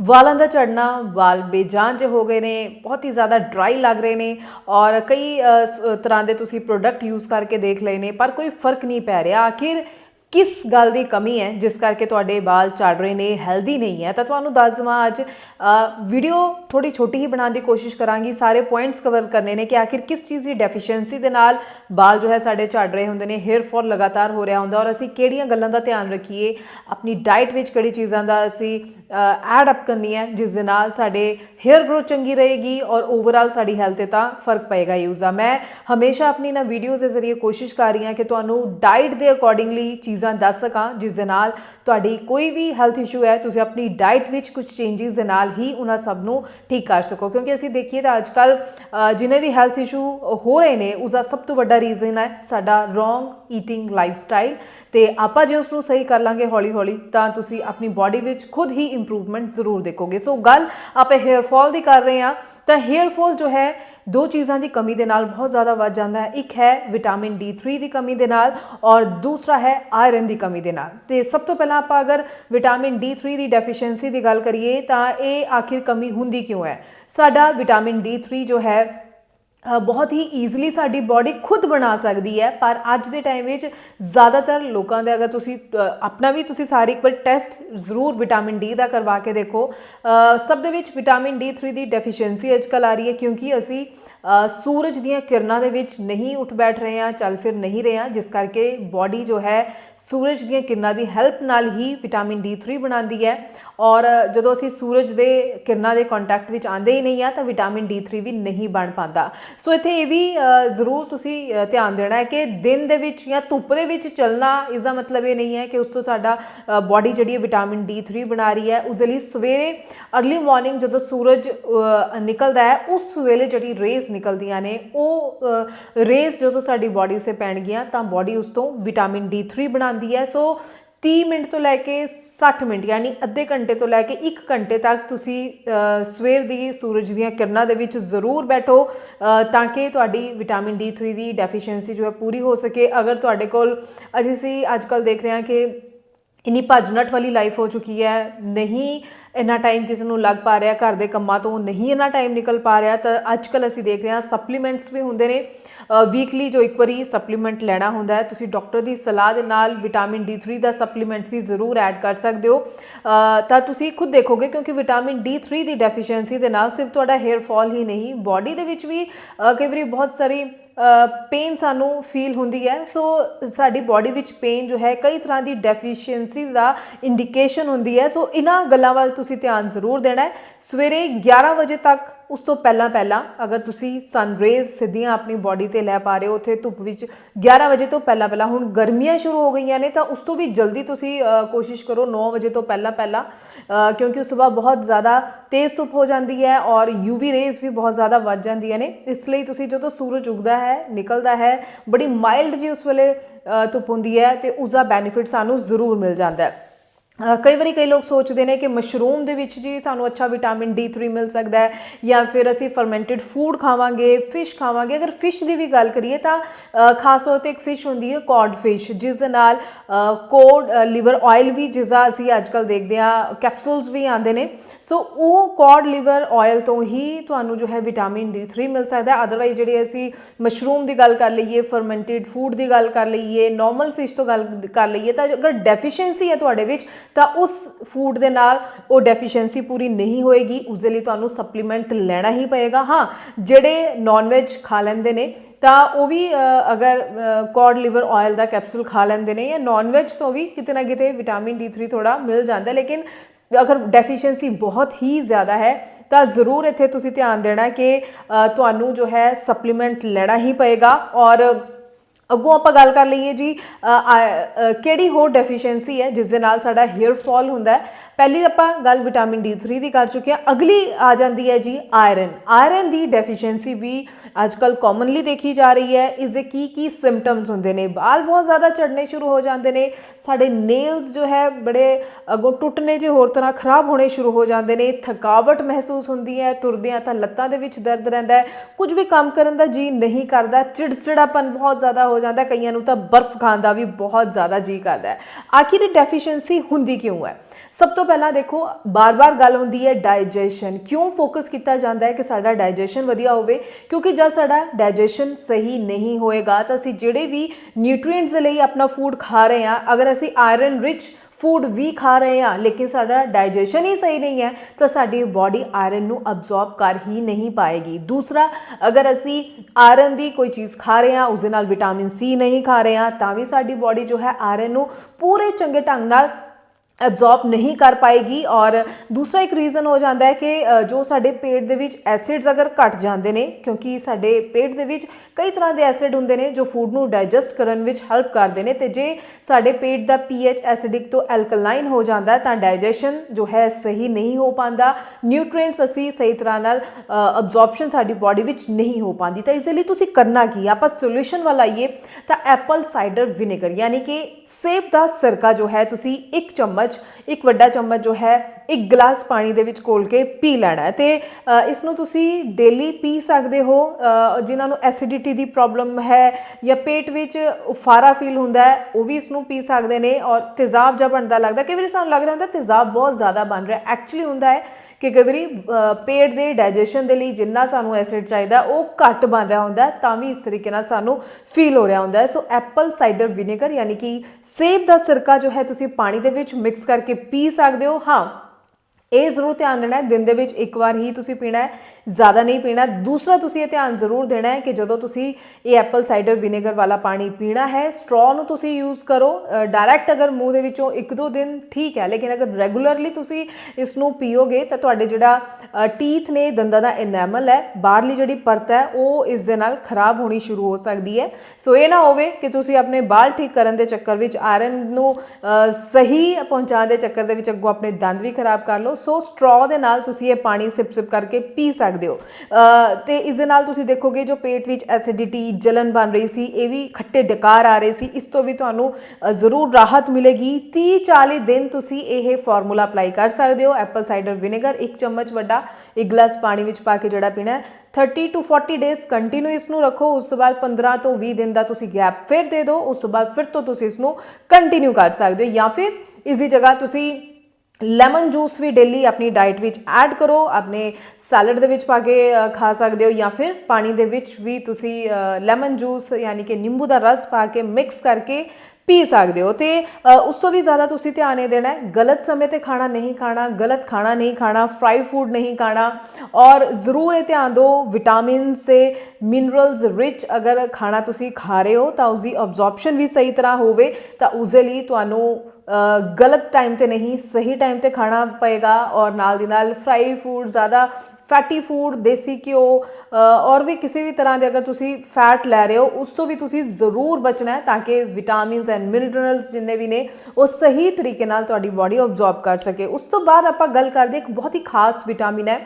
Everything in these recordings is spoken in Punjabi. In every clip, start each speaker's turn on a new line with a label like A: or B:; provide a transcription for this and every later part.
A: ਵਾਲਾਂ ਦਾ ਝੜਨਾ, ਵਾਲ ਬੇਜਾਨ ਜਿਹੇ ਹੋ ਗਏ ਨੇ, ਬਹੁਤ ਹੀ ਜ਼ਿਆਦਾ ਡਰਾਈ ਲੱਗ ਰਹੇ ਨੇ ਔਰ ਕਈ ਸ- ਤਰ੍ਹਾਂ ਦੇ ਤੁਸੀਂ ਪ੍ਰੋਡਕਟ ਯੂਜ਼ ਕਰਕੇ ਦੇਖ ਲਏ ਨੇ, ਪਰ ਕੋਈ ਫ਼ਰਕ ਨਹੀਂ ਪੈ ਰਿਹਾ। ਆਖਿਰ ਕਿਸ ਗੱਲ ਦੀ ਕਮੀ ਹੈ, ਜਿਸ ਕਰਕੇ ਤੁਹਾਡੇ ਵਾਲ ਝੜ ਰਹੇ ਨੇ ਹੈਲਦੀ ਨਹੀਂ ਹੈ? ਤਾਂ ਤੁਹਾਨੂੰ ਦੱਸ ਦਵਾਂ ਅੱਜ ਵੀਡੀਓ ਥੋੜੀ ਛੋਟੀ ਹੀ ਬਣਾਉਣ ਦੀ ਕੋਸ਼ਿਸ਼ ਕਰਾਂਗੀ। ਸਾਰੇ ਪੁਆਇੰਟਸ ਕਵਰ ਕਰਨੇ ਨੇ ਕਿ ਆਖਿਰ ਕਿਸ ਚੀਜ਼ ਦੀ ਡੈਫੀਸ਼ੀਐਂਸੀ ਦੇ ਨਾਲ ਵਾਲ ਜੋ ਹੈ ਸਾਡੇ ਝੜ ਰਹੇ ਹੁੰਦੇ ਨੇ ਹੇਅਰ ਫਾਲ ਲਗਾਤਾਰ ਹੋ ਰਿਹਾ ਹੁੰਦਾ ਔਰ ਅਸੀਂ ਕਿਹੜੀਆਂ ਗੱਲਾਂ ਦਾ ਧਿਆਨ ਰੱਖੀਏ? ਆਪਣੀ ਡਾਈਟ ਵਿੱਚ ਕਿਹੜੀ ਚੀਜ਼ਾਂ ਦਾ ਅਸੀਂ ਐਡ ਅਪ ਕਰਨੀ ਹੈ, ਜਿਸ ਦੇ ਨਾਲ ਸਾਡੇ ਹੇਅਰ ਗਰੋਥ ਚੰਗੀ ਰਹੇਗੀ ਔਰ ਓਵਰਆਲ ਸਾਡੀ ਹੈਲਥ ਤੇ ਤਾਂ ਫ਼ਰਕ ਪਏਗਾ ਯੂਜ਼ ਦਾ ਮੈਂ ਹਮੇਸ਼ਾ ਆਪਣੀ ਨਾ ਵੀਡੀਓਜ਼ ਦੇ ਜ਼ਰੀਏ ਕੋਸ਼ਿਸ਼ ਕਰ ਰਹੀ ਹਾਂ ਕਿ ਤੁਹਾਨੂੰ ਡਾਈਟ ਦੇ ਅਕੋਰਡਿੰਗਲੀ ਚੀਜ਼ ਦੱਸ ਸਕਾਂ, ਜਿਸ ਦੇ ਨਾਲ ਤੁਹਾਡੀ ਕੋਈ ਵੀ ਹੈਲਥ ਇਸ਼ੂ ਹੈ, ਤੁਸੀਂ ਆਪਣੀ ਡਾਈਟ ਵਿੱਚ ਕੁਝ ਚੇਂਜਸ ਦੇ ਨਾਲ ਹੀ ਉਹਨਾਂ ਸਭ ਨੂੰ ਠੀਕ ਕਰ ਸਕੋ। ਕਿਉਂਕਿ ਅਸੀਂ ਦੇਖੀਏ ਤਾਂ ਅੱਜ ਕੱਲ ਜਿਨੇ ਵੀ ਹੈਲਥ ਇਸ਼ੂ ਹੋ ਰਹੇ ਨੇ ਉਸ ਦਾ ਸਭ ਤੋਂ ਵੱਡਾ ਰੀਜ਼ਨ ਹੈ ਸਾਡਾ ਰੋਂਗ ਈਟਿੰਗ ਲਾਈਫ ਸਟਾਈਲ ਤੇ ਆਪਾਂ ਜੇ ਉਸ ਨੂੰ ਸਹੀ ਕਰ ਲਾਂਗੇ ਹੌਲੀ ਹੌਲੀ ਤਾਂ ਤੁਸੀਂ ਆਪਣੀ ਬਾਡੀ ਵਿੱਚ ਖੁਦ ਹੀ ਇੰਪਰੂਵਮੈਂਟ ਜ਼ਰੂਰ ਦੇਖੋਗੇ। ਸੋ ਗੱਲ ਆਪਾਂ ਹੇਅਰ ਫਾਲ ਦੀ ਕਰ ਰਹੇ ਹਾਂ, ਤਾਂ ਹੇਅਰ ਫਾਲ ਜੋ ਹੈ ਦੋ ਚੀਜ਼ਾਂ ਦੀ ਕਮੀ ਦੇ ਨਾਲ ਬਹੁਤ ਜ਼ਿਆਦਾ ਵੱਧ ਜਾਂਦਾ ਹੈ। ਇੱਕ ਹੈ ਵਿਟਾਮਿਨ D3 ਦੀ ਕਮੀ ਦੇ ਨਾਲ ਔਰ ਦੂਸਰਾ ਹੈ ਆਇਰਨ ਦੀ ਕਮੀ ਦੇ ਨਾਲ। ਤੇ ਸਭ ਤੋਂ ਪਹਿਲਾਂ ਆਪਾਂ ਅਗਰ ਵਿਟਾਮਿਨ D3 ਦੀ ਡੈਫੀਸ਼ੀਐਂਸੀ ਦੀ ਗੱਲ ਕਰੀਏ ਤਾਂ ਇਹ ਆਖਿਰ ਕਮੀ ਹੁੰਦੀ ਕਿਉਂ ਹੈ? ਸਾਡਾ ਵਿਟਾਮਿਨ D3 ਜੋ ਹੈ ਬਹੁਤ ਹੀ ਈਜ਼ੀਲੀ ਸਾਡੀ ਬਾਡੀ ਖੁਦ ਬਣਾ ਸਕਦੀ ਹੈ, ਪਰ ਅੱਜ ਦੇ ਟਾਈਮ ਵਿੱਚ ਜ਼ਿਆਦਾਤਰ ਲੋਕਾਂ ਦੇ ਅਗਰ ਤੁਸੀਂ ਆਪਣਾ ਵੀ ਤੁਸੀਂ ਸਾਰੇ ਇੱਕ ਵਾਰ ਟੈਸਟ ਜ਼ਰੂਰ ਵਿਟਾਮਿਨ ਡੀ ਦਾ ਕਰਵਾ ਕੇ ਦੇਖੋ। ਸਭ ਦੇ ਵਿੱਚ ਵਿਟਾਮਿਨ D3 ਦੀ ਡੈਫੀਸ਼ੀਐਂਸੀ ਅੱਜਕੱਲ ਆ ਰਹੀ ਹੈ, ਕਿਉਂਕਿ ਅਸੀਂ ਸੂਰਜ ਦੀਆਂ ਕਿਰਨਾਂ ਦੇ ਵਿੱਚ ਨਹੀਂ ਉੱਠ ਬੈਠ ਰਹੇ ਹਾਂ, ਚੱਲ ਫਿਰ ਨਹੀਂ ਰਹੇ ਹਾਂ, ਜਿਸ ਕਰਕੇ ਬਾਡੀ ਜੋ ਹੈ ਸੂਰਜ ਦੀਆਂ ਕਿਰਨਾਂ ਦੀ ਹੈਲਪ ਨਾਲ ਹੀ ਵਿਟਾਮਿਨ D3 ਬਣਾਉਂਦੀ ਹੈ। ਔਰ ਜਦੋਂ ਅਸੀਂ ਸੂਰਜ ਦੇ ਕਿਰਨਾਂ ਦੇ ਕੰਟੈਕਟ ਵਿੱਚ ਆਂਦੇ ਹੀ ਨਹੀਂ ਆ ਤਾਂ ਵਿਟਾਮਿਨ D3 ਵੀ ਨਹੀਂ ਬਣ ਪਾਉਂਦਾ। ਸੋ ਇੱਥੇ ਇਹ ਵੀ ਜ਼ਰੂਰ ਤੁਸੀਂ ਧਿਆਨ ਦੇਣਾ ਹੈ ਕਿ ਦਿਨ ਦੇ ਵਿੱਚ ਜਾਂ ਧੁੱਪ ਦੇ ਵਿੱਚ ਚੱਲਣਾ ਇਸ ਦਾ ਮਤਲਬ ਇਹ ਨਹੀਂ ਹੈ ਕਿ ਉਸ ਤੋਂ ਸਾਡਾ ਬਾਡੀ ਜਿਹੜੀ ਹੈ ਵਿਟਾਮਿਨ D3 ਬਣਾ ਰਹੀ ਹੈ। ਉਸ ਦੇ ਲਈ ਸਵੇਰੇ अर्ਲੀ ਮਾਰਨਿੰਗ ਜਦੋਂ ਸੂਰਜ ਨਿਕਲਦਾ ਹੈ, ਉਸ ਵੇਲੇ ਜਿਹੜੀ ਰੇਜ਼ ਨਿਕਲਦੀਆਂ ਨੇ, ਉਹ ਰੇਜ਼ ਜਦੋਂ ਸਾਡੀ ਬਾਡੀ 'ਤੇ ਪੈਣਗੀਆਂ ਤਾਂ ਬਾਡੀ ਉਸ ਤੋਂ ਵਿਟਾਮਿਨ D3 ਬਣਾਉਂਦੀ ਹੈ। ਸੋ 30 ਮਿੰਟ ਤੋਂ ਲੈ ਕੇ 60 ਮਿੰਟ ਯਾਨੀ ਅੱਧੇ ਘੰਟੇ ਤੋਂ ਲੈ ਕੇ 1 ਘੰਟੇ ਤੱਕ ਤੁਸੀਂ ਸਵੇਰ ਦੀ ਸੂਰਜ ਦੀਆਂ ਕਿਰਨਾਂ ਦੇ ਵਿੱਚ ਜ਼ਰੂਰ ਬੈਠੋ ਤਾਂ ਕਿ ਤੁਹਾਡੀ ਵਿਟਾਮਿਨ D3 ਦੀ ਡੈਫੀਸ਼ੀਐਂਸੀ ਜੋ ਹੈ ਪੂਰੀ ਹੋ ਸਕੇ। ਅਗਰ ਤੁਹਾਡੇ ਕੋਲ ਅਜੇ ਅਸੀਂ ਅੱਜ ਕੱਲ ਦੇਖ ਰਹੇ ਹਾਂ ਕਿ ਇੰਨੀ ਭੱਜ ਵਾਲੀ ਲਾਈਫ ਹੋ ਚੁੱਕੀ ਹੈ, ਨਹੀਂ ਇੰਨਾ ਟਾਈਮ ਕਿਸੇ ਨੂੰ ਲੱਗ ਪਾ ਰਿਹਾ, ਘਰ ਦੇ ਕੰਮਾਂ ਤੋਂ ਨਹੀਂ ਇੰਨਾ ਟਾਈਮ ਨਿਕਲ ਪਾ ਰਿਹਾ, ਤਾਂ ਅੱਜ ਕੱਲ ਅਸੀਂ ਦੇਖ ਰਹੇ ਹਾਂ ਸਪਲੀਮੈਂਟਸ ਵੀ ਹੁੰਦੇ ਨੇ ਵੀਕਲੀ ਜੋ ਇੱਕ ਵਾਰੀ ਸਪਲੀਮੈਂਟ ਲੈਣਾ ਹੁੰਦਾ ਹੈ, ਤੁਸੀਂ ਡਾਕਟਰ ਦੀ ਸਲਾਹ ਦੇ ਨਾਲ ਵਿਟਾਮਿਨ D3 ਦਾ ਸਪਲੀਮੈਂਟ ਵੀ ਜ਼ਰੂਰ ਐਡ ਕਰ ਸਕਦੇ ਹੋ। ਤਾਂ ਤੁਸੀਂ ਖੁਦ ਦੇਖੋਗੇ ਕਿਉਂਕਿ ਵਿਟਾਮਿਨ D3 ਦੀ ਡੈਫੀਸ਼ੀਐਂਸੀ ਦੇ ਨਾਲ ਸਿਰਫ ਤੁਹਾਡਾ ਹੇਅਰ ਫਾਲ ਹੀ ਨਹੀਂ ਬਾਡੀ ਦੇ ਵਿੱਚ ਵੀ ਕਈ ਵਾਰੀ ਬਹੁਤ ਸਾਰੀ ਪੇਨ ਸਾਨੂੰ ਫੀਲ ਹੁੰਦੀ ਹੈ। ਸੋ ਸਾਡੀ ਬਾਡੀ ਵਿੱਚ ਪੇਨ ਜੋ ਹੈ, ਕਈ ਤਰ੍ਹਾਂ ਦੀ ਡੈਫੀਸ਼ੀਐਂਸੀ ਦਾ ਇੰਡੀਕੇਸ਼ਨ ਹੁੰਦੀ ਹੈ। ਸੋ ਇਹਨਾਂ ਗੱਲਾਂ ਵੱਲ ਤੁਸੀਂ ਧਿਆਨ ਜ਼ਰੂਰ ਦੇਣਾ ਹੈ। ਸਵੇਰੇ 11 ਵਜੇ ਤੱਕ ਉਸ ਤੋਂ ਪਹਿਲਾਂ ਪਹਿਲਾਂ ਅਗਰ ਤੁਸੀਂ ਸਨ ਰੇਜ਼ ਸਿੱਧੀਆਂ ਆਪਣੀ ਬਾਡੀ ਤੇ ਲੈ ਪਾ ਰਹੇ ਹੋ, ਉੱਥੇ ਧੁੱਪ ਵਿੱਚ 11 ਵਜੇ ਤੋਂ ਪਹਿਲਾਂ ਪਹਿਲਾਂ, ਹੁਣ ਗਰਮੀਆਂ ਸ਼ੁਰੂ ਹੋ ਗਈਆਂ ਨੇ, ਤਾਂ ਉਸ ਤੋਂ ਵੀ ਜਲਦੀ ਤੁਸੀਂ ਕੋਸ਼ਿਸ਼ ਕਰੋ 9 ਵਜੇ ਤੋਂ ਪਹਿਲਾਂ ਪਹਿਲਾਂ ਕਿਉਂਕਿ ਉਸ ਤੋਂ ਬਹੁਤ ਜ਼ਿਆਦਾ ਤੇਜ਼ ਧੁੱਪ ਹੋ ਜਾਂਦੀ ਹੈ ਔਰ ਯੂਵੀ ਰੇਜ਼ ਵੀ ਬਹੁਤ ਜ਼ਿਆਦਾ ਵੱਧ ਜਾਂਦੀਆਂ ਨੇ। ਇਸ ਲਈ ਤੁਸੀਂ ਜਦੋਂ ਸੂਰਜ ਉਗਦਾ ਹੈ, ਨਿਕਲਦਾ ਹੈ, ਬੜੀ ਮਾਈਲਡ ਜੀ ਉਸ ਵੇਲੇ ਧੁੱਪ ਹੁੰਦੀ ਹੈ ਤੇ ਉਸ ਦਾ ਬੈਨੀਫਿਟ ਸਾਨੂੰ ਜ਼ਰੂਰ ਮਿਲ ਜਾਂਦਾ ਹੈ। ਕਈ ਵਾਰੀ ਕਈ ਲੋਕ ਸੋਚਦੇ ਨੇ ਕਿ ਮਸ਼ਰੂਮ ਦੇ ਵਿੱਚ ਜੀ ਸਾਨੂੰ ਅੱਛਾ ਵਿਟਾਮਿਨ D3 ਮਿਲ ਸਕਦਾ ਹੈ ਜਾਂ ਫਿਰ ਅਸੀਂ ਫਰਮੈਂਟਡ ਫੂਡ ਖਾਵਾਂਗੇ ਫਿਸ਼ ਖਾਵਾਂਗੇ। ਅਗਰ ਫਿਸ਼ ਦੀ ਵੀ ਗੱਲ ਕਰੀਏ ਤਾਂ ਖਾਸ ਤੌਰ ਤੇ ਇੱਕ ਫਿਸ਼ ਹੁੰਦੀ ਹੈ ਕੋਡ ਫਿਸ਼ ਜਿਸ ਦੇ ਨਾਲ ਕੋਡ ਲਿਵਰ ਆਇਲ ਵੀ ਜਿਸ ਦਾ ਅਸੀਂ ਅੱਜਕੱਲ ਦੇਖਦੇ ਆ ਕੈਪਸੂਲਸ ਵੀ ਆਉਂਦੇ ਨੇ। ਸੋ ਉਹ ਕੋਡ ਲਿਵਰ ਆਇਲ ਤੋਂ ਹੀ ਤੁਹਾਨੂੰ ਜੋ ਹੈ ਵਿਟਾਮਿਨ D3 ਮਿਲ ਸਕਦਾ ਹੈ। ਅਦਰਵਾਈਜ਼ ਜਿਹੜੀ ਅਸੀਂ ਮਸ਼ਰੂਮ ਦੀ ਗੱਲ ਕਰ ਲਈਏ ਫਰਮੈਂਟਡ ਫੂਡ ਦੀ ਗੱਲ ਕਰ ਲਈਏ ਨਾਰਮਲ ਫਿਸ਼ ਤੋਂ ਗੱਲ ਕਰ ਲਈਏ ਤਾਂ ਅਗਰ ਡੈਫੀਸ਼ੀਐਂਸੀ ਹੈ ਤੁਹਾਡੇ ਵਿੱਚ ਤਾਂ ਉਸ ਫੂਡ ਦੇ ਨਾਲ ਉਹ ਡੈਫੀਸ਼ੀਐਂਸੀ ਪੂਰੀ ਨਹੀਂ ਹੋਏਗੀ ਉਸ ਦੇ ਲਈ ਤੁਹਾਨੂੰ ਸਪਲੀਮੈਂਟ ਲੈਣਾ ਹੀ ਪਏਗਾ। ਹਾਂ, ਜਿਹੜੇ ਨਾਨ ਵੈਜ ਖਾ ਲੈਂਦੇ ਨੇ, ਤਾਂ ਉਹ ਵੀ ਅਗਰ ਕੌਡ ਲਿਵਰ ਆਇਲ ਦਾ ਕੈਪਸੂਲ ਖਾ ਲੈਂਦੇ ਨੇ ਜਾਂ ਨਾਨ ਵੈਜ ਤੋਂ ਵੀ ਕਿਤੇ ਨਾ ਕਿਤੇ ਵਿਟਾਮਿਨ D3 ਥੋੜਾ ਮਿਲ ਜਾਂਦਾ, ਲੇਕਿਨ ਅਗਰ ਡੈਫੀਸ਼ੀਐਂਸੀ ਬਹੁਤ ਹੀ ਜ਼ਿਆਦਾ ਹੈ, ਤਾਂ ਜ਼ਰੂਰ ਇੱਥੇ ਤੁਸੀਂ ਧਿਆਨ ਦੇਣਾ ਕਿ ਤੁਹਾਨੂੰ ਜੋ ਹੈ ਸਪਲੀਮੈਂਟ ਲੈਣਾ ਹੀ ਪਏਗਾ ਔਰ ਅੱਗੋਂ ਆਪਾਂ ਗੱਲ ਕਰ ਲਈਏ ਜੀ ਅ, ਕਿਹੜੀ ਹੋਰ ਡੈਫੀਸ਼ੀਐਂਸੀ ਹੈ ਜਿਸ ਦੇ ਨਾਲ ਸਾਡਾ ਹੇਅਰ ਫਾਲ ਹੁੰਦਾ ਹੈ? ਪਹਿਲੀ ਆਪਾਂ ਗੱਲ ਵਿਟਾਮਿਨ D3 ਦੀ ਕਰ ਚੁੱਕੇ ਹਾਂ। ਅਗਲੀ ਆ ਜਾਂਦੀ ਹੈ ਜੀ ਆਇਰਨ ਆਇਰਨ ਦੀ ਡੈਫੀਸ਼ੀਐਂਸੀ ਵੀ ਅੱਜਕੱਲ ਕਾਮਨਲੀ ਦੇਖੀ ਜਾ ਰਹੀ ਹੈ। ਇਸ ਦੇ ਕੀ ਕੀ ਸਿੰਪਟਮਸ ਹੁੰਦੇ ਨੇ? ਵਾਲ ਬਹੁਤ ਜ਼ਿਆਦਾ ਝੜਨੇ ਸ਼ੁਰੂ ਹੋ ਜਾਂਦੇ ਨੇ। ਸਾਡੇ ਨੇਲਸ ਜੋ ਹੈ ਬੜੇ ਅੱਗੋਂ ਟੁੱਟਨੇ ਜੇ ਹੋਰ ਤਰ੍ਹਾਂ ਖਰਾਬ ਹੋਣੇ ਸ਼ੁਰੂ ਹੋ ਜਾਂਦੇ ਨੇ। ਥਕਾਵਟ ਮਹਿਸੂਸ ਹੁੰਦੀ ਹੈ ਤੁਰਦਿਆਂ ਤਾਂ ਲੱਤਾਂ ਦੇ ਵਿੱਚ ਦਰਦ ਰਹਿੰਦਾ ਹੈ। ਕੁਝ ਵੀ ਕੰਮ ਕਰਨ ਦਾ ਜੀ ਨਹੀਂ ਕਰਦਾ। ਚਿੜਚਿੜਾਪਨ ਬਹੁਤ ਜ਼ਿਆਦਾ ਹੋ ਜਾਂਦਾ, ਕਈਆਂ ਨੂੰ ਤਾਂ ਬਰਫ਼ ਖਾਣ ਦਾ ਵੀ ਬਹੁਤ ਜ਼ਿਆਦਾ ਜੀ ਕਰਦਾ ਹੈ। ਆਖਿਰ ਇਹ ਡੈਫੀਸ਼ੀਐਂਸੀ ਹੁੰਦੀ ਕਿਉਂ ਹੈ? ਸਭ ਤੋਂ ਪਹਿਲਾਂ ਦੇਖੋ, ਬਾਰ-ਬਾਰ ਗੱਲ ਹੁੰਦੀ ਹੈ ਡਾਈਜੈਸ਼ਨ ਕਿਉਂ ਫੋਕਸ ਕੀਤਾ ਜਾਂਦਾ ਹੈ ਕਿ ਸਾਡਾ ਡਾਈਜੈਸ਼ਨ ਵਧੀਆ ਹੋਵੇ? ਕਿਉਂਕਿ ਜਦ ਸਾਡਾ ਡਾਈਜੈਸ਼ਨ ਸਹੀ ਨਹੀਂ ਹੋਏਗਾ, ਤਾਂ ਅਸੀਂ ਜਿਹੜੇ ਵੀ ਨਿਊਟ੍ਰੀਐਂਟਸ ਦੇ ਲਈ ਆਪਣਾ ਫੂਡ ਖਾ ਰਹੇ ਹਾਂ, ਅਗਰ ਅਸੀਂ ਆਇਰਨ ਰਿਚ ਫੂਡ ਵੀ ਖਾ ਰਹੇ ਹਾਂ, ਲੇਕਿਨ ਸਾਡਾ ਡਾਈਜੈਸ਼ਨ ਹੀ ਸਹੀ ਨਹੀਂ ਹੈ, ਤਾਂ ਸਾਡੀ ਬਾਡੀ ਆਇਰਨ ਨੂੰ ਅਬਜ਼ੌਰਬ ਕਰ ਹੀ ਨਹੀਂ ਪਾਏਗੀ। ਦੂਸਰਾ, ਅਗਰ ਅਸੀਂ ਆਇਰਨ ਦੀ ਕੋਈ ਚੀਜ਼ ਖਾ ਰਹੇ ਹਾਂ ਉਸ ਦੇ ਨਾਲ ਵਿਟਾਮਿਨ ਸੀ ਨਹੀਂ ਖਾ ਰਹੇ ਹਾਂ, ਤਾਂ ਵੀ ਸਾਡੀ ਬਾਡੀ ਜੋ ਹੈ ਆਇਰਨ ਨੂੰ ਪੂਰੇ ਚੰਗੇ ਢੰਗ ਨਾਲ ਐਬਜ਼ੌਰਬ ਨਹੀਂ ਕਰ ਪਾਏਗੀ ਔਰ ਦੂਸਰਾ ਇੱਕ ਰੀਜ਼ਨ ਹੋ ਜਾਂਦਾ ਹੈ ਕਿ ਜੋ ਸਾਡੇ ਪੇਟ ਦੇ ਵਿੱਚ ਐਸਿਡਸ ਅਗਰ ਘਟ ਜਾਂਦੇ ਨੇ, ਕਿਉਂਕਿ ਸਾਡੇ ਪੇਟ ਦੇ ਵਿੱਚ ਕਈ ਤਰ੍ਹਾਂ ਦੇ ਐਸਿਡ ਹੁੰਦੇ ਨੇ ਜੋ ਫੂਡ ਨੂੰ ਡਾਈਜੈਸਟ ਕਰਨ ਵਿੱਚ ਹੈਲਪ ਕਰਦੇ ਨੇ ਤੇ ਜੇ ਸਾਡੇ ਪੇਟ ਦਾ ਪੀਐਚ ਐਸਿਡਿਕ ਤੋਂ ਐਲਕਲਾਈਨ ਹੋ ਜਾਂਦਾ ਤਾਂ ਡਾਈਜੈਸ਼ਨ ਜੋ ਹੈ ਸਹੀ ਨਹੀਂ ਹੋ ਪਾਉਂਦਾ। ਨਿਊਟ੍ਰੀਐਂਟਸ ਅਸੀਂ ਸਹੀ ਤਰ੍ਹਾਂ ਨਾਲ ਅਬਜ਼ੌਰਪਸ਼ਨ ਸਾਡੀ ਬਾਡੀ ਵਿੱਚ ਨਹੀਂ ਹੋ ਪਾਉਂਦੀ। ਤਾਂ ਇਸ ਲਈ ਤੁਸੀਂ ਕਰਨਾ ਕੀ ਆਪਾਂ ਸੋਲੂਸ਼ਨ ਵੱਲ ਆਈਏ ਤਾਂ ਐਪਲ ਸਾਈਡਰ ਵਿਨੇਗਰ ਯਾਨੀ ਕਿ ਸੇਬ ਦਾ ਸਰਕਾ ਜੋ ਹੈ, ਤੁਸੀਂ ਇੱਕ ਚਮਚ ਇੱਕ ਵੱਡਾ ਚਮਚ ਜੋ ਹੈ, ਇੱਕ ਗਲਾਸ ਪਾਣੀ ਦੇ ਵਿੱਚ ਘੋਲ ਕੇ ਪੀ ਲੈਣਾ ਹੈ। ਤੇ ਇਸ ਨੂੰ ਤੁਸੀਂ ਡੇਲੀ ਪੀ ਸਕਦੇ ਹੋ। ਜਿਨ੍ਹਾਂ ਨੂੰ ਐਸਿਡਿਟੀ ਦੀ ਪ੍ਰੋਬਲਮ ਹੈ ਜਾਂ ਪੇਟ ਵਿੱਚ ਉਫਾਰਾ ਫੀਲ ਹੁੰਦਾ ਹੈ, ਉਹ ਵੀ ਇਸ ਨੂੰ ਪੀ ਸਕਦੇ ਨੇ। ਔਰ ਤੇਜ਼ਾਬ ਜਿਹਾ ਬਣਦਾ ਲੱਗਦਾ, ਕਈ ਵਾਰੀ ਸਾਨੂੰ ਲੱਗ ਰਿਹਾ ਹੁੰਦਾ ਤੇਜ਼ਾਬ ਬਹੁਤ ਜ਼ਿਆਦਾ ਬਣ ਰਿਹਾ। ਐਕਚੁਅਲੀ ਹੁੰਦਾ ਹੈ ਕਿ ਕਈ ਵਾਰੀ ਪੇਟ ਦੇ ਡਾਈਜੈਸ਼ਨ ਦੇ ਲਈ ਜਿੰਨਾ ਸਾਨੂੰ ਐਸਿਡ ਚਾਹੀਦਾ, ਉਹ ਘੱਟ ਬਣ ਰਿਹਾ ਹੁੰਦਾ ਤਾਂ ਵੀ ਇਸ ਤਰੀਕੇ ਨਾਲ ਸਾਨੂੰ ਫੀਲ ਹੋ ਰਿਹਾ ਹੁੰਦਾ ਹੈ। ਸੋ ਐਪਲ ਸਾਈਡਰ ਵਿਨੇਗਰ ਯਾਨੀ ਕਿ ਸੇਬ ਦਾ ਸਿਰਕਾ ਜੋ ਹੈ, ਤੁਸੀਂ ਪਾਣੀ ਦੇ ਵਿੱਚ ਮਿਕਸ ਮਿਕਸ ਕਰਕੇ ਪੀ ਸਕਦੇ ਹੋ? ਹਾਂ ਇਹ ਜ਼ਰੂਰ ਧਿਆਨ ਦੇਣਾ ਹੈ, ਦਿਨ ਦੇ ਵਿੱਚ ਇੱਕ ਵਾਰ ਹੀ ਤੁਸੀਂ ਪੀਣਾ ਹੈ, ਜ਼ਿਆਦਾ ਨਹੀਂ ਪੀਣਾ ਦੂਸਰਾ ਤੁਸੀਂ ਇਹ ਧਿਆਨ ਜ਼ਰੂਰ ਦੇਣਾ ਹੈ ਕਿ ਜਦੋਂ ਤੁਸੀਂ ਇਹ ਐਪਲ ਸਾਈਡਰ ਵਿਨੇਗਰ ਵਾਲਾ ਪਾਣੀ ਪੀਣਾ ਹੈ ਸਟ੍ਰੋ ਨੂੰ ਤੁਸੀਂ ਯੂਜ਼ ਕਰੋ। ਡਾਇਰੈਕਟ ਅਗਰ ਮੂੰਹ ਦੇ ਵਿੱਚੋਂ ਇੱਕ ਦੋ ਦਿਨ ਠੀਕ ਹੈ, ਲੇਕਿਨ ਅਗਰ ਰੈਗੂਲਰਲੀ ਤੁਸੀਂ ਇਸ ਨੂੰ ਪੀਓਗੇ ਤਾਂ ਤੁਹਾਡੇ ਜਿਹੜਾ ਟੀਥ ਨੇ, ਦੰਦਾਂ ਦਾ ਐਨਾਮਲ ਹੈ, ਬਾਹਰਲੀ ਜਿਹੜੀ ਪਰਤ ਹੈ, ਉਹ ਇਸ ਦੇ ਨਾਲ ਖਰਾਬ ਹੋਣੀ ਸ਼ੁਰੂ ਹੋ ਸਕਦੀ ਹੈ। ਸੋ ਇਹ ਨਾ ਹੋਵੇ ਕਿ ਤੁਸੀਂ ਆਪਣੇ ਬਾਲ ਠੀਕ ਕਰਨ ਦੇ ਚੱਕਰ ਵਿੱਚ ਆਇਰਨ ਨੂੰ ਸਹੀ ਪਹੁੰਚਾਉਣ ਦੇ ਚੱਕਰ ਦੇ ਵਿੱਚ ਅੱਗੋਂ ਆਪਣੇ ਦੰਦ ਵੀ ਖਰਾਬ ਕਰ ਲਓ। ਸੋ ਸਟ੍ਰੋ ਦੇ ਨਾਲ ਤੁਸੀਂ ਇਹ ਪਾਣੀ ਸਿਪ ਸਿਪ ਕਰਕੇ ਪੀ ਸਕਦੇ ਹੋ। ਅ, ਤੇ ਇਸ ਦੇ ਨਾਲ ਤੁਸੀਂ ਦੇਖੋਗੇ ਜੋ ਪੇਟ ਵਿੱਚ ਐਸਿਡਿਟੀ ਜਲਨ ਬਣ ਰਹੀ ਸੀ ਇਹ ਵੀ ਖੱਟੇ ਡਕਾਰ ਆ ਰਹੇ ਸੀ। ਇਸ ਤੋਂ ਵੀ ਤੁਹਾਨੂੰ ਜ਼ਰੂਰ ਰਾਹਤ ਮਿਲੇਗੀ। 30 40 ਦਿਨ ਤੁਸੀਂ ਇਹ ਫਾਰਮੂਲਾ ਅਪਲਾਈ ਕਰ ਸਕਦੇ ਹੋ। ਐਪਲ ਸਾਈਡਰ ਵਿਨੇਗਰ ਇੱਕ ਚਮਚ ਵੱਡਾ ਇੱਕ ਗਲਾਸ ਪਾਣੀ ਵਿੱਚ ਪਾ ਕੇ ਜਿਹੜਾ ਪੀਣਾ ਹੈ। 30 ਟੂ 40 ਡੇਜ਼ ਕੰਟੀਨਿਊ ਇਸ ਨੂੰ ਰੱਖੋ। ਉਸ ਤੋਂ ਬਾਅਦ 15 ਤੋਂ 20 ਦਿਨ ਦਾ ਤੁਸੀਂ ਗੈਪ ਫਿਰ ਦੇ ਦਿਓ। ਉਸ ਤੋਂ ਬਾਅਦ ਫਿਰ ਤੋਂ ਤੁਸੀਂ ਇਸ ਨੂੰ ਕੰਟੀਨਿਊ ਕਰ ਸਕਦੇ ਹੋ। ਜਾਂ ਫਿਰ ਇਸ ਦੀ ਜਗ੍ਹਾ ਤੁਸੀਂ ਲੈਮਨ ਜੂਸ ਵੀ ਡੇਲੀ ਆਪਣੀ ਡਾਈਟ ਵਿੱਚ ਐਡ ਕਰੋ, ਆਪਣੇ ਸੈਲਡ ਦੇ ਵਿੱਚ ਪਾ ਕੇ ਖਾ ਸਕਦੇ ਹੋ ਜਾਂ ਫਿਰ ਪਾਣੀ ਦੇ ਵਿੱਚ ਵੀ ਤੁਸੀਂ ਲੈਮਨ ਜੂਸ ਯਾਨੀ ਕਿ ਨਿੰਬੂ ਦਾ ਰਸ ਪਾ ਕੇ ਮਿਕਸ ਕਰਕੇ ਪੀ ਸਕਦੇ ਹੋ ਤੇ ਉਸ ਤੋਂ ਵੀ ਜ਼ਿਆਦਾ ਤੁਸੀਂ ਧਿਆਨ ਇਹ ਦੇਣਾ ਹੈ, ਗਲਤ ਸਮੇਂ ਤੇ ਖਾਣਾ ਨਹੀਂ ਖਾਣਾ, ਗਲਤ ਖਾਣਾ ਨਹੀਂ ਖਾਣਾ ਫਰਾਈ ਫੂਡ ਨਹੀਂ ਖਾਣਾ, ਔਰ ਜ਼ਰੂਰ ਇਹ ਧਿਆਨ ਦਿਓ ਵਿਟਾਮਿਨਸ ਤੇ ਮਿਨਰਲਸ ਰਿਚ ਅਗਰ ਖਾਣਾ ਤੁਸੀਂ ਖਾ ਰਹੇ ਹੋ, ਤਾਂ ਉਸ ਦੀ ਅਬਜ਼ੌਰਪਸ਼ਨ ਵੀ ਸਹੀ ਤਰ੍ਹਾਂ ਹੋਵੇ, ਤਾਂ ਉਸ ਦੇ ਲਈ ਤੁਹਾਨੂੰ ਗਲਤ ਟਾਈਮ ਤੇ ਨਹੀਂ, ਸਹੀ ਟਾਈਮ ਤੇ ਖਾਣਾ ਪਏਗਾ, ਔਰ ਨਾਲ ਦੀ ਨਾਲ ਫਰਾਈ ਫੂਡ ਜ਼ਿਆਦਾ ਫੈਟੀ ਫੂਡ ਦੇਸੀ ਘਿਓ ਅ, ਔਰ ਵੀ ਕਿਸੇ ਵੀ ਤਰ੍ਹਾਂ ਦੇ ਅਗਰ ਤੁਸੀਂ ਫੈਟ ਲੈ ਰਹੇ ਹੋ ਉਸ ਤੋਂ ਵੀ ਤੁਸੀਂ ਜ਼ਰੂਰ ਬਚਣਾ ਹੈ ਤਾਂ ਕਿ ਵਿਟਾਮਿਨਸ ਐਂਡ ਮਿਨਰਲਸ ਜਿੰਨੇ ਵੀ ਨੇ ਉਹ ਸਹੀ ਤਰੀਕੇ ਨਾਲ ਤੁਹਾਡੀ ਬਾਡੀ ਅਬਜ਼ੌਰਬ ਕਰ ਸਕੇ ਉਸ ਤੋਂ ਬਾਅਦ ਆਪਾਂ ਗੱਲ ਕਰਦੇ ਇੱਕ ਬਹੁਤ ਹੀ ਖਾਸ ਵਿਟਾਮਿਨ ਹੈ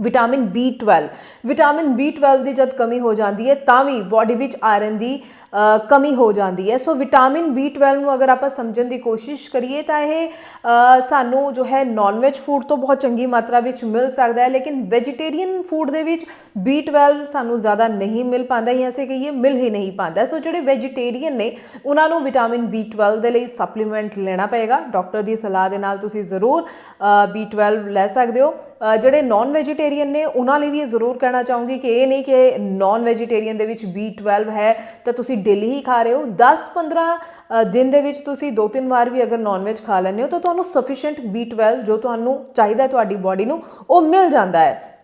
A: ਵਿਟਾਮਿਨ B12 ਵਿਟਾਮਿਨ B12 ਦੀ ਜਦ ਕਮੀ ਹੋ ਜਾਂਦੀ ਹੈ ਤਾਂ ਵੀ ਬਾਡੀ ਵਿੱਚ ਆਇਰਨ ਦੀ ਅ, ਕਮੀ ਹੋ ਜਾਂਦੀ ਹੈ। ਸੋ ਵਿਟਾਮਿਨ B12 ਨੂੰ ਅਗਰ ਆਪਾਂ ਸਮਝਣ ਦੀ ਕੋਸ਼ਿਸ਼ ਕਰੀਏ ਤਾਂ ਇਹ ਅ, ਸਾਨੂੰ ਜੋ ਹੈ ਨਾਨ ਵੈਜ ਫੂਡ ਤੋਂ ਬਹੁਤ ਚੰਗੀ ਮਾਤਰਾ ਵਿੱਚ ਮਿਲ ਸਕਦਾ ਹੈ ਲੇਕਿਨ ਵੈਜੀਟੇਰੀਅਨ ਫੂਡ ਦੇ ਵਿੱਚ B12 ਸਾਨੂੰ ਜ਼ਿਆਦਾ ਨਹੀਂ ਮਿਲ ਪਾਉਂਦਾ ਜਾਂ ਅਸੀਂ ਕਹੀਏ ਮਿਲ ਹੀ ਨਹੀਂ ਪਾਉਂਦਾ। ਸੋ ਜਿਹੜੇ ਵੈਜੀਟੇਰੀਅਨ ਨੇ ਉਹਨਾਂ ਨੂੰ ਵਿਟਾਮਿਨ B12 ਦੇ ਲਈ ਸਪਲੀਮੈਂਟ ਲੈਣਾ ਪਏਗਾ। ਡਾਕਟਰ ਦੀ ਸਲਾਹ ਦੇ ਨਾਲ ਤੁਸੀਂ ਜ਼ਰੂਰ ਅ, B12 ਲੈ ਸਕਦੇ ਹੋ। ਅ, ਜਿਹੜੇ ਨਾਨ ਵੈਜੀਟੇਰੀਅਨ ਨੇ, ਉਹਨਾਂ ਲਈ ਵੀ ਇਹ ਜ਼ਰੂਰ ਕਹਿਣਾ ਚਾਹੂੰਗੀ ਕਿ ਇਹ ਨਹੀਂ ਕਿ ਨਾਨ ਵੈਜੀਟੇਰੀਅਨ ਦੇ ਵਿੱਚ B12 ਹੈ, ਤਾਂ ਤੁਸੀਂ ਡੇਲੀ ਹੀ ਖਾ ਰਹੇ ਹੋ। 10-15 ਦਿਨ ਦੇ ਵਿੱਚ ਤੁਸੀਂ ਦੋ ਤਿੰਨ ਵਾਰ ਵੀ ਅਗਰ ਨਾਨ ਵੈਜ ਖਾ ਲੈਂਦੇ ਹੋ, ਤਾਂ ਤੁਹਾਨੂੰ ਸਫੀਸ਼ੀਐਂਟ B12 ਜੋ ਤੁਹਾਨੂੰ ਚਾਹੀਦਾ ਤੁਹਾਡੀ ਬਾਡੀ ਨੂੰ, ਉਹ ਮਿਲ ਜਾਂਦਾ ਹੈ।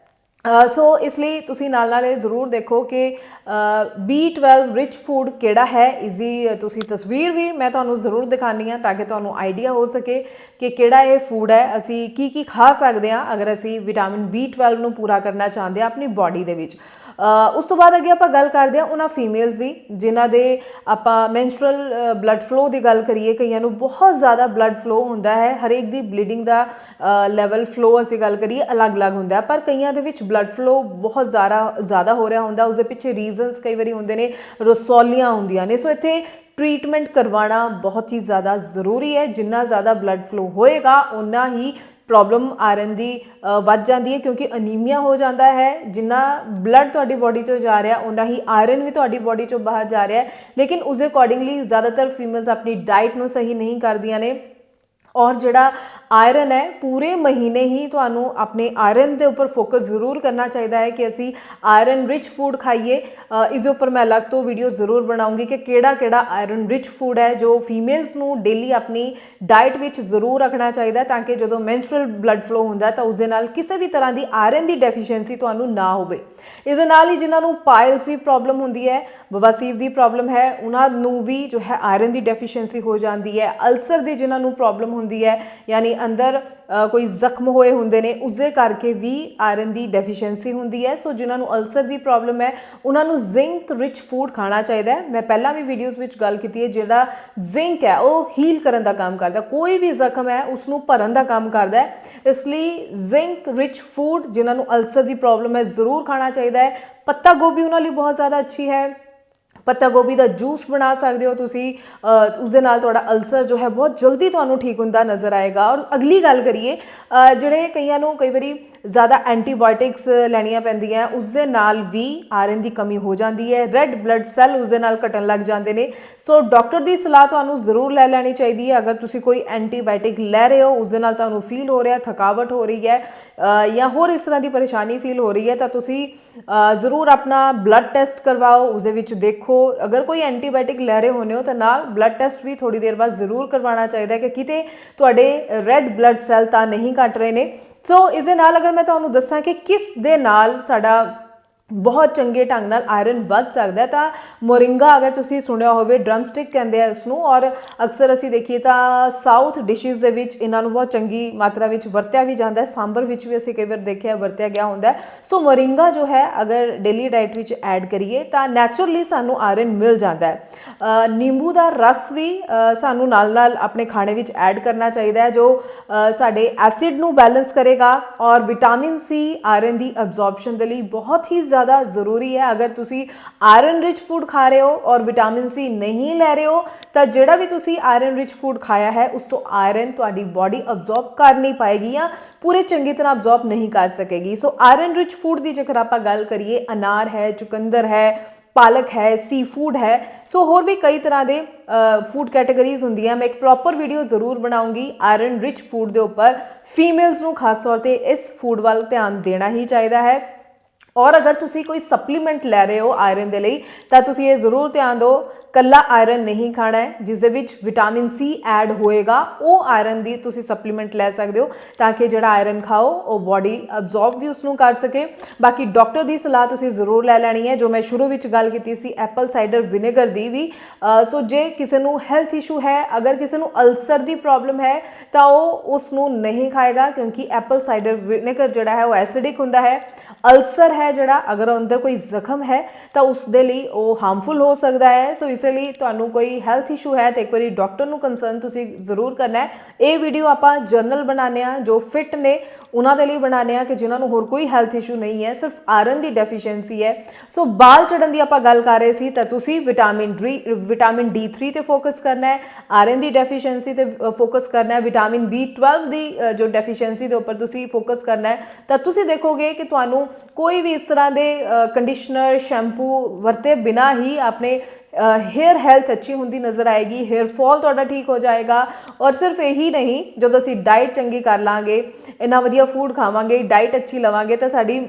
A: ਸੋ ਇਸ ਲਈ ਤੁਸੀਂ ਨਾਲ ਨਾਲ ਇਹ ਜ਼ਰੂਰ ਦੇਖੋ ਕਿ B12 ਰਿਚ ਫੂਡ ਕਿਹੜਾ ਹੈ? ਇਸ ਤੁਸੀਂ ਤਸਵੀਰ ਵੀ ਮੈਂ ਤੁਹਾਨੂੰ ਜ਼ਰੂਰ ਦਿਖਾਣੀ ਆ ਤਾਂ ਕਿ ਤੁਹਾਨੂੰ ਆਈਡੀਆ ਹੋ ਸਕੇ ਕਿ ਕਿਹੜਾ ਇਹ ਫੂਡ ਹੈ। ਅਸੀਂ ਕੀ ਕੀ ਖਾ ਸਕਦੇ ਹਾਂ ਅਗਰ ਅਸੀਂ ਵਿਟਾਮਿਨ B12 ਨੂੰ ਪੂਰਾ ਕਰਨਾ ਚਾਹੁੰਦੇ ਹਾਂ ਆਪਣੀ ਬਾਡੀ ਦੇ ਵਿੱਚ। ਉਸ ਤੋਂ ਬਾਅਦ ਅੱਗੇ ਆਪਾਂ ਗੱਲ ਕਰਦੇ ਹਾਂ ਉਹਨਾਂ ਫੀਮੇਲਸ ਦੀ, ਜਿਨ੍ਹਾਂ ਦੇ ਆਪਾਂ ਮੈਂਸਟਰਲ ਬਲੱਡ ਫਲੋ ਦੀ ਗੱਲ ਕਰੀਏ, ਕਈਆਂ ਨੂੰ ਬਹੁਤ ਜ਼ਿਆਦਾ ਬਲੱਡ ਫਲੋ ਹੁੰਦਾ ਹੈ। ਹਰੇਕ ਦੀ ਬਲੀਡਿੰਗ ਦਾ ਲੈਵਲ ਫਲੋ ਅਸੀਂ ਗੱਲ ਕਰੀਏ ਅਲੱਗ-ਅਲੱਗ ਹੁੰਦਾ ਪਰ ਕਈਆਂ ਦੇ ਵਿੱਚ ਬਲੱਡ ਫਲੋ ਬਹੁਤ ਜ਼ਿਆਦਾ ਜ਼ਿਆਦਾ ਹੋ ਰਿਹਾ ਹੁੰਦਾ ਉਸ ਦੇ ਪਿੱਛੇ ਰੀਜ਼ਨਸ ਕਈ ਵਾਰੀ ਹੁੰਦੇ ਨੇ ਰਸੌਲੀਆਂ ਹੁੰਦੀਆਂ ਨੇ ਸੋ ਇੱਥੇ ਟ੍ਰੀਟਮੈਂਟ ਕਰਵਾਉਣਾ ਬਹੁਤ ਹੀ ਜ਼ਿਆਦਾ ਜ਼ਰੂਰੀ ਹੈ ਜਿੰਨਾ ਜ਼ਿਆਦਾ ਬਲੱਡ ਫਲੋ ਹੋਏਗਾ ਉਨਾ ਹੀ ਪ੍ਰੋਬਲਮ ਆਇਰਨ ਦੀ ਅ, ਵੱਧ ਜਾਂਦੀ ਹੈ ਕਿਉਂਕਿ ਅਨੀਮੀਆ ਹੋ ਜਾਂਦਾ ਹੈ ਜਿੰਨਾ ਬਲੱਡ ਤੁਹਾਡੀ ਬਾਡੀ ਚੋਂ ਜਾ ਰਿਹਾ ਉਨਾ ਹੀ ਆਇਰਨ ਵੀ ਤੁਹਾਡੀ ਬਾਡੀ ਚੋਂ ਬਾਹਰ ਜਾ ਰਿਹਾ ਹੈ ਲੇਕਿਨ ਉਸ ਦੇ ਅਕੋਰਡਿੰਗਲੀ ਜ਼ਿਆਦਾਤਰ ਫੀਮੇਲਸ ਆਪਣੀ ਡਾਈਟ ਨੂੰ ਸਹੀ ਨਹੀਂ ਕਰਦੀਆਂ ਨੇ ਔਰ ਜਿਹੜਾ ਆਇਰਨ ਹੈ, ਪੂਰੇ ਮਹੀਨੇ ਹੀ ਤੁਹਾਨੂੰ ਆਪਣੇ ਆਇਰਨ ਦੇ ਉੱਪਰ ਫੋਕਸ ਜ਼ਰੂਰ ਕਰਨਾ ਚਾਹੀਦਾ ਹੈ ਕਿ ਅਸੀਂ ਆਇਰਨ ਰਿਚ ਫੂਡ ਖਾਈਏ। ਇਸ ਦੇ ਉੱਪਰ ਮੈਂ ਅਲੱਗ ਤੋਂ ਵੀਡੀਓ ਜ਼ਰੂਰ ਬਣਾਉਂਗੀ ਕਿ ਕਿਹੜਾ ਕਿਹੜਾ ਆਇਰਨ ਰਿਚ ਫੂਡ ਹੈ, ਜੋ ਫੀਮੇਲਸ ਨੂੰ ਡੇਲੀ ਆਪਣੀ ਡਾਈਟ ਵਿੱਚ ਜ਼ਰੂਰ ਰੱਖਣਾ ਚਾਹੀਦਾ ਤਾਂ ਕਿ ਜਦੋਂ ਮੈਂਸਟਰਲ ਬਲੱਡ ਫਲੋ ਹੁੰਦਾ ਤਾਂ ਉਸ ਦੇ ਨਾਲ ਕਿਸੇ ਵੀ ਤਰ੍ਹਾਂ ਦੀ ਆਇਰਨ ਦੀ ਡੈਫੀਸ਼ੀਐਂਸੀ ਤੁਹਾਨੂੰ ਨਾ ਹੋਵੇ। ਇਸ ਦੇ ਨਾਲ ਹੀ ਜਿਨ੍ਹਾਂ ਨੂੰ ਪਾਇਲਸ ਦੀ ਪ੍ਰੋਬਲਮ ਹੁੰਦੀ ਹੈ ਬਵਾਸੀਰ ਦੀ ਪ੍ਰੋਬਲਮ ਹੈ, ਉਹਨਾਂ ਨੂੰ ਵੀ ਜੋ ਹੈ ਆਇਰਨ ਦੀ ਡੈਫੀਸ਼ੀਐਂਸੀ ਹੋ ਜਾਂਦੀ ਹੈ ਅਲਸਰ ਦੀ ਜਿਨ੍ਹਾਂ ਨੂੰ ਪ੍ਰੋਬਲਮ ਹੁੰਦੀ ਹੈ, ਯਾਨੀ ਅੰਦਰ ਕੋਈ ਜ਼ਖਮ ਹੋਏ ਹੁੰਦੇ ਨੇ ਉਸ ਦੇ ਕਰਕੇ ਵੀ ਆਇਰਨ ਦੀ ਡੈਫੀਸ਼ੀਐਂਸੀ ਹੁੰਦੀ ਹੈ। ਸੋ ਜਿਨ੍ਹਾਂ ਨੂੰ ਅਲਸਰ ਦੀ ਪ੍ਰੋਬਲਮ ਹੈ ਉਹਨਾਂ ਨੂੰ ਜ਼ਿੰਕ ਰਿਚ ਫੂਡ ਖਾਣਾ ਚਾਹੀਦਾ ਹੈ। ਮੈਂ ਪਹਿਲਾਂ ਵੀ ਵੀਡੀਓਜ਼ ਵਿੱਚ ਗੱਲ ਕੀਤੀ ਹੈ, ਜਿਹੜਾ ਜ਼ਿੰਕ ਹੈ, ਉਹ ਹੀਲ ਕਰਨ ਦਾ ਕੰਮ ਕਰਦਾ ਕੋਈ ਵੀ ਜ਼ਖਮ ਹੈ ਉਸ ਨੂੰ ਭਰਨ ਦਾ ਕੰਮ ਕਰਦਾ ਹੈ। ਇਸ ਲਈ ਜ਼ਿੰਕ ਰਿਚ ਫੂਡ ਜਿਨ੍ਹਾਂ ਨੂੰ ਅਲਸਰ ਦੀ ਪ੍ਰੋਬਲਮ ਹੈ, ਜ਼ਰੂਰ ਖਾਣਾ ਚਾਹੀਦਾ ਹੈ। ਪੱਤਾ ਗੋਭੀ ਉਹਨਾਂ ਲਈ ਬਹੁਤ ਜ਼ਿਆਦਾ ਅੱਛੀ ਹੈ। ਪੱਤਾ ਗੋਭੀ ਦਾ ਜੂਸ ਬਣਾ ਸਕਦੇ ਹੋ ਤੁਸੀਂ ਅ, ਉਸ ਦੇ ਨਾਲ ਤੁਹਾਡਾ ਅਲਸਰ ਜੋ ਹੈ ਬਹੁਤ ਜਲਦੀ ਤੁਹਾਨੂੰ ਠੀਕ ਹੁੰਦਾ ਨਜ਼ਰ ਆਏਗਾ। ਔਰ ਅਗਲੀ ਗੱਲ ਕਰੀਏ ਜਿਹੜੇ ਕਈਆਂ ਨੂੰ ਕਈ ਵਾਰੀ ਜ਼ਿਆਦਾ ਐਂਟੀਬਾਇਓਟਿਕਸ ਲੈਣੀਆਂ ਪੈਂਦੀਆਂ ਉਸ ਦੇ ਨਾਲ ਵੀ ਆਇਰਨ ਦੀ ਕਮੀ ਹੋ ਜਾਂਦੀ ਹੈ ਰੈੱਡ ਬਲੱਡ ਸੈੱਲ ਉਸ ਦੇ ਨਾਲ ਘਟਣ ਲੱਗ ਜਾਂਦੇ ਨੇ। ਸੋ ਡਾਕਟਰ ਦੀ ਸਲਾਹ ਤੁਹਾਨੂੰ ਜ਼ਰੂਰ ਲੈ ਲੈਣੀ ਚਾਹੀਦੀ ਹੈ। ਅਗਰ ਤੁਸੀਂ ਕੋਈ ਐਂਟੀਬਾਇਓਟਿਕ ਲੈ ਰਹੇ ਹੋ ਉਸ ਦੇ ਨਾਲ ਤੁਹਾਨੂੰ ਫੀਲ ਹੋ ਰਿਹਾ ਥਕਾਵਟ ਹੋ ਰਹੀ ਹੈ ਜਾਂ ਹੋਰ ਇਸ ਤਰ੍ਹਾਂ ਦੀ ਪਰੇਸ਼ਾਨੀ ਫੀਲ ਹੋ ਰਹੀ ਹੈ ਤਾਂ ਤੁਸੀਂ ਜ਼ਰੂਰ ਆਪਣਾ ਬਲੱਡ ਟੈਸਟ ਕਰਵਾਓ ਉਸ ਦੇ ਵਿੱਚ ਦੇਖੋ ਅਗਰ ਕੋਈ ਐਂਟੀਬਾਇਓਟਿਕ ਲੈ ਰਹੇ ਹੋਨੇ ਹੋ ਤਾਂ ਨਾਲ ਬਲੱਡ ਟੈਸਟ ਵੀ ਥੋੜੀ ਦੇਰ ਬਾਅਦ ਜ਼ਰੂਰ ਕਰਵਾਉਣਾ ਚਾਹੀਦਾ ਹੈ ਕਿ ਕਿਤੇ ਤੁਹਾਡੇ ਰੈੱਡ ਬਲੱਡ ਸੈੱਲ ਤਾਂ ਨਹੀਂ ਘਟ ਰਹੇ ਨੇ। ਸੋ ਇਸ ਦੇ ਨਾਲ ਅਗਰ ਮੈਂ ਤੁਹਾਨੂੰ ਦੱਸਾਂ ਕਿ ਕਿਸ ਦੇ ਨਾਲ ਸਾਡਾ ਬਹੁਤ ਚੰਗੇ ਢੰਗ ਨਾਲ ਆਇਰਨ ਵੱਧ ਸਕਦਾ ਤਾਂ ਮੋਰਿੰਗਾ, ਅਗਰ ਤੁਸੀਂ ਸੁਣਿਆ ਹੋਵੇ ਡਰਮਸਟਿਕ ਕਹਿੰਦੇ ਆ ਇਸ ਨੂੰ ਔਰ ਅਕਸਰ ਅਸੀਂ ਦੇਖੀਏ ਤਾਂ ਸਾਊਥ ਡਿਸ਼ਸ ਦੇ ਵਿੱਚ ਇਹਨਾਂ ਨੂੰ ਬਹੁਤ ਚੰਗੀ ਮਾਤਰਾ ਵਿੱਚ ਵਰਤਿਆ ਵੀ ਜਾਂਦਾ ਹੈ। ਸਾਂਬਰ ਵਿੱਚ ਵੀ ਅਸੀਂ ਕਈ ਵਾਰ ਦੇਖਿਆ, ਵਰਤਿਆ ਗਿਆ ਹੁੰਦਾ ਸੋ ਮੋਰਿੰਗਾ ਜੋ ਹੈ, ਅਗਰ ਡੇਲੀ ਡਾਈਟ ਵਿੱਚ ਐਡ ਕਰੀਏ, ਤਾਂ ਨੈਚੁਰਲੀ ਸਾਨੂੰ ਆਇਰਨ ਮਿਲ ਜਾਂਦਾ ਹੈ। ਨਿੰਬੂ ਦਾ ਰਸ ਵੀ ਸਾਨੂੰ ਨਾਲ ਨਾਲ ਆਪਣੇ ਖਾਣੇ ਵਿੱਚ ਐਡ ਕਰਨਾ ਚਾਹੀਦਾ ਹੈ, ਜੋ ਸਾਡੇ ਐਸਿਡ ਨੂੰ ਬੈਲੈਂਸ ਕਰੇਗਾ। ਔਰ ਵਿਟਾਮਿਨ ਸੀ ਆਇਰਨ ਦੀ ਅਬਜ਼ੌਰਪਸ਼ਨ ਦੇ ਲਈ ਬਹੁਤ ਹੀ ਜ਼ਿਆਦਾ ਜ਼ਰੂਰੀ ਹੈ ਅਗਰ ਤੁਸੀਂ ਆਇਰਨ ਰਿਚ ਫੂਡ ਖਾ ਰਹੇ ਹੋ ਔਰ ਵਿਟਾਮਿਨ ਸੀ ਨਹੀਂ ਲੈ ਰਹੇ ਹੋ ਤਾਂ ਜਿਹੜਾ ਵੀ ਤੁਸੀਂ ਆਇਰਨ ਰਿਚ ਫੂਡ ਖਾਇਆ ਹੈ ਉਸ ਤੋਂ ਆਇਰਨ ਤੁਹਾਡੀ ਬਾਡੀ ਅਬਜ਼ੌਰਬ ਕਰ ਨਹੀਂ ਪਾਏਗੀ ਜਾਂ ਪੂਰੇ ਚੰਗੀ ਤਰ੍ਹਾਂ ਅਬਜ਼ੌਰਬ ਨਹੀਂ ਕਰ ਸਕੇਗੀ ਸੋ ਆਇਰਨ ਰਿਚ ਫੂਡ ਦੀ ਜੇਕਰ ਆਪਾਂ ਗੱਲ ਕਰੀਏ ਅਨਾਰ ਹੈ ਚੁਕੰਦਰ ਹੈ ਪਾਲਕ ਹੈ ਸੀ ਫੂਡ ਹੈ ਸੋ ਹੋਰ ਵੀ ਕਈ ਤਰ੍ਹਾਂ ਦੇ ਫੂਡ ਕੈਟਾਗਰੀਜ਼ ਹੁੰਦੀਆਂ ਮੈਂ ਇੱਕ ਪ੍ਰੋਪਰ ਵੀਡੀਓ ਜ਼ਰੂਰ ਬਣਾਉਂਗੀ ਆਇਰਨ ਰਿਚ ਫੂਡ ਦੇ ਉੱਪਰ ਫੀਮੇਲਸ ਨੂੰ ਖਾਸ ਤੌਰ ਤੇ ਇਸ ਫੂਡ ਵੱਲ ਧਿਆਨ ਦੇਣਾ ਹੀ ਚਾਹੀਦਾ ਹੈ ਔਰ ਅਗਰ ਤੁਸੀਂ ਕੋਈ ਸਪਲੀਮੈਂਟ ਲੈ ਰਹੇ ਹੋ ਆਇਰਨ ਦੇ ਲਈ, ਤਾਂ ਤੁਸੀਂ ਇਹ ਜ਼ਰੂਰ ਧਿਆਨ ਦਿਓ ਕੱਲਾ ਆਇਰਨ ਨਹੀਂ ਖਾਣਾ ਹੈ ਜਿਸ ਦੇ ਵਿੱਚ ਵਿਟਾਮਿਨ ਸੀ ਐਡ ਹੋਏਗਾ, ਉਹ ਆਇਰਨ ਦੀ ਤੁਸੀਂ ਸਪਲੀਮੈਂਟ ਲੈ ਸਕਦੇ ਹੋ ਤਾਂ ਕਿ ਜਿਹੜਾ ਆਇਰਨ ਖਾਓ, ਉਹ ਬਾਡੀ ਅਬਜ਼ੌਰਬ ਵੀ ਉਸ ਨੂੰ ਕਰ ਸਕੇ। ਬਾਕੀ ਡਾਕਟਰ ਦੀ ਸਲਾਹ ਤੁਸੀਂ ਜ਼ਰੂਰ ਲੈ ਲੈਣੀ ਹੈ, ਜੋ ਮੈਂ ਸ਼ੁਰੂ ਵਿੱਚ ਗੱਲ ਕੀਤੀ ਸੀ ਐਪਲ ਸਾਈਡਰ ਵਿਨੇਗਰ ਦੀ ਵੀ। ਸੋ ਜੇ ਕਿਸੇ ਨੂੰ ਹੈਲਥ ਇਸ਼ੂ ਹੈ, ਅਗਰ ਕਿਸੇ ਨੂੰ ਅਲਸਰ ਦੀ ਪ੍ਰੋਬਲਮ ਹੈ, ਤਾਂ ਉਹ ਉਸ ਨੂੰ ਨਹੀਂ ਖਾਏਗਾ, ਕਿਉਂਕਿ ਐਪਲ ਸਾਈਡਰ ਵਿਨੇਗਰ ਜਿਹੜਾ ਹੈ, ਉਹ ਐਸਿਡਿਕ ਹੁੰਦਾ ਹੈ। ਅਲਸਰ ਹੈ ਜਿਹੜਾ, ਅਗਰ ਅੰਦਰ ਕੋਈ ਜ਼ਖਮ ਹੈ, ਤਾਂ ਉਸ ਦੇ ਲਈ ਉਹ ਹਾਰਮਫੁਲ ਹੋ ਸਕਦਾ ਹੈ। ਸੋ ਇਸ ਲਈ ਤੁਹਾਨੂੰ ਕੋਈ ਹੈਲਥ ਇਸ਼ੂ ਹੈ ਤਾਂ ਇੱਕ ਵਾਰੀ ਡਾਕਟਰ ਨੂੰ ਕੰਸਰਨ ਤੁਸੀਂ ਜ਼ਰੂਰ ਕਰਨਾ ਹੈ। ਇਹ ਵੀਡੀਓ ਆਪਾਂ ਜਰਨਲ ਬਣਾਉਂਦੇ ਆ ਜੋ ਫਿਟ ਨੇ, ਉਹਨਾਂ ਦੇ ਲਈ ਬਣਾਉਂਦੇ ਆ ਕਿ ਜਿਨ੍ਹਾਂ ਨੂੰ ਹੋਰ ਕੋਈ ਹੈਲਥ ਇਸ਼ੂ ਨਹੀਂ ਹੈ, ਸਿਰਫ ਆਇਰਨ ਦੀ ਡੈਫੀਸ਼ੀਐਂਸੀ ਹੈ। ਸੋ ਬਾਲ ਚੜਨ ਦੀ ਆਪਾਂ ਗੱਲ ਕਰ ਰਹੇ ਸੀ, ਤਾਂ ਤੁਸੀਂ ਵਿਟਾਮਿਨ ਡੀ ਵਿਟਾਮਿਨ D3 ਤੇ ਫੋਕਸ ਕਰਨਾ ਹੈ ਆਇਰਨ ਦੀ ਡੈਫੀਸ਼ੀਐਂਸੀ ਤੇ ਫੋਕਸ ਕਰਨਾ ਹੈ ਵਿਟਾਮਿਨ B12 ਦੀ ਜੋ ਡੈਫੀਸ਼ੀਐਂਸੀ ਦੇ ਉੱਪਰ ਤੁਸੀਂ ਫੋਕਸ ਕਰਨਾ ਹੈ, ਤਾਂ ਤੁਸੀਂ ਦੇਖੋਗੇ ਕਿ ਤੁਹਾਨੂੰ ਕੋਈ ਵੀ ਇਸ ਤਰ੍ਹਾਂ ਦੇ ਕੰਡੀਸ਼ਨਰ ਸ਼ੈਂਪੂ ਵਰਤੇ ਬਿਨਾ ਹੀ ਆਪਣੇ ਹੇਅਰ ਹੈਲਥ ਅੱਛੀ ਹੁੰਦੀ ਨਜ਼ਰ ਆਏਗੀ ਹੇਅਰ ਫਾਲ ਤੁਹਾਡਾ ਠੀਕ ਹੋ ਜਾਏਗਾ ਔਰ ਸਿਰਫ ਇਹੀ ਨਹੀਂ, ਜਦੋਂ ਅਸੀਂ ਡਾਈਟ ਚੰਗੀ ਕਰ ਲਾਂਗੇ, ਇੰਨਾ ਵਧੀਆ ਫੂਡ ਖਾਵਾਂਗੇ ਡਾਈਟ ਅੱਛੀ ਲਵਾਂਗੇ ਤਾਂ ਸਾਡੀ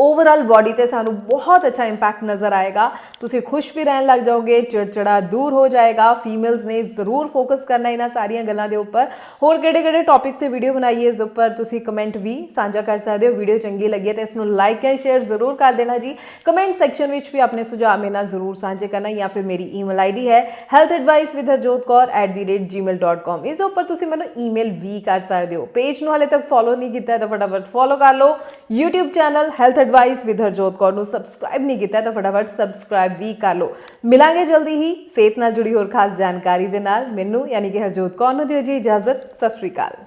A: ਓਵਰਆਲ ਬਾਡੀ ਤੇ ਸਾਨੂੰ ਬਹੁਤ ਅੱਛਾ ਇੰਪੈਕਟ ਨਜ਼ਰ ਆਏਗਾ ਤੁਸੀਂ ਖੁਸ਼ ਵੀ ਰਹਿਣ ਲੱਗ ਜਾਓਗੇ ਚਿੜਚਿੜਾ ਦੂਰ ਹੋ ਜਾਏਗਾ ਫੀਮੇਲਸ ਨੇ ਜ਼ਰੂਰ ਫੋਕਸ ਕਰਨਾ ਇਹਨਾਂ ਸਾਰੀਆਂ ਗੱਲਾਂ ਦੇ ਉੱਪਰ ਹੋਰ ਕਿਹੜੇ ਕਿਹੜੇ ਟੌਪਿਕ ਸੇ ਵੀਡੀਓ ਬਣਾਈਏ ਇਸ ਉੱਪਰ ਤੁਸੀਂ ਕਮੈਂਟ ਵੀ ਸਾਂਝਾ ਕਰ ਸਕਦੇ ਹੋ ਵੀਡੀਓ ਚੰਗੀ ਲੱਗੀ ਹੈ ਤਾਂ ਇਸ ਨੂੰ ਲਾਈਕ ਐਂਡ ਸ਼ੇਅਰ ਜ਼ਰੂਰ ਕਰ ਦੇਣਾ ਜੀ ਕਮੈਂਟ ਸੈਕਸ਼ਨ ਵਿੱਚ ਵੀ ਆਪਣੇ ਸੁਝਾਅ ਮੇਰੇ ਨਾਲ ਜ਼ਰੂਰ ਸਾਂਝੇ ਕਰਨਾ ਜਾਂ ਫਿਰ ਮੇਰੀ ਈਮੇਲ ਆਈਡੀ ਹੈ healthadvice@harjotkaur@gmail.com ਇਸ ਉੱਪਰ ਤੁਸੀਂ ਮੈਨੂੰ ਈਮੇਲ ਵੀ ਕਰ ਸਕਦੇ ਹੋ ਪੇਜ ਨੂੰ ਹਾਲੇ ਤੱਕ ਫੋਲੋ ਨਹੀਂ ਕੀਤਾ ਹੈ ਤਾਂ ਫਟਾਫਟ ਫੋਲੋ ਕਰ ਲਓ YouTube channel health advice with Harjot Kaur ਨੂੰ ਸਬਸਕ੍ਰਾਈਬ ਨਹੀਂ ਕੀਤਾ, ਤਾਂ ਫਟਾਫਟ ਸਬਸਕ੍ਰਾਈਬ ਵੀ ਕਰ ਲਓ। ਮਿਲਾਂਗੇ ਜਲਦੀ ਹੀ ਸਿਹਤ ਨਾਲ ਜੁੜੀ ਹੋਰ ਖਾਸ ਜਾਣਕਾਰੀ ਦੇ ਨਾਲ। ਮੈਨੂੰ, ਯਾਨੀ ਕਿ ਹਰਜੋਤ ਕੌਰ ਨੂੰ ਦਿਓ ਜੀ ਇਜਾਜ਼ਤ। ਸਤਿ ਸ਼੍ਰੀ ਅਕਾਲ।